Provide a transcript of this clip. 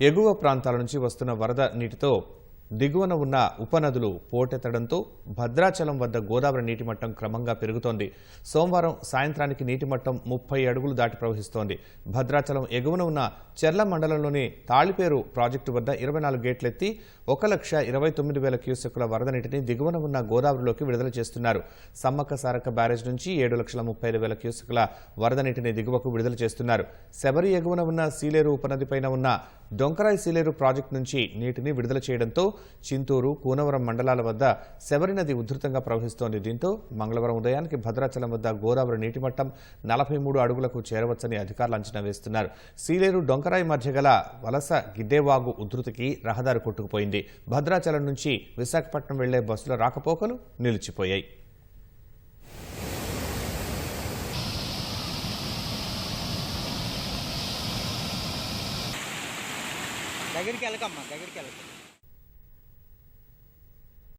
ఎగువ ప్రాంతాల నుంచి వస్తున్న వరద నీటితో దిగువన ఉన్న ఉపనదులు పోటెత్తడంతో భద్రాచలం వద్ద గోదావరి నీటి మట్టం క్రమంగా పెరుగుతోంది. సోమవారం సాయంత్రానికి నీటి మట్టం ముప్పై అడుగులు దాటి ప్రవహిస్తోంది. భద్రాచలం ఎగువన ఉన్న చెర్ల మండలంలోని తాళిపేరు ప్రాజెక్టు వద్ద ఇరవై నాలుగు గేట్లెత్తి ఒక లక్ష ఇరవై తొమ్మిది వేల క్యూసెక్కుల వరద నీటిని దిగువన ఉన్న గోదావరిలోకి విడుదల చేస్తున్నారు. సమ్మక్క సారక్క బ్యారేజ్ నుంచి ఏడు లక్షల ముప్పై ఐదు వేల క్యూసెక్కుల వరద నీటిని దిగువకు విడుదల చేస్తున్నారు. శబరి ఎగువన ఉన్న సీలేరు ఉపనదిపైన ఉన్న డొంకరాయి సీలేరు ప్రాజెక్టు నుంచి నీటిని విడుదల చేయడంతో చింతూరు కూనవరం మండలాల వద్ద శబరి నది ఉధృతంగా ప్రవహిస్తోంది. దీంతో మంగళవారం ఉదయానికి భద్రాచలం వద్ద గోదావరి నీటి మట్టం నలభై మూడు అడుగులకు చేరవచ్చని అధికారులు అంచనా వేస్తున్నారు. సీలేరు డొంకరాయి మధ్య గల వలస గిడ్డేవాగు ఉధృతికి రహదారి కొట్టుకుపోయింది. భద్రాచలం నుంచి విశాఖపట్నం వెళ్ళే బస్సుల రాకపోకలు నిలిచిపోయాయి. దగ్గరికి వెళ్ళకమ్మా దగ్గరికి వెళ్ళకమ్మా.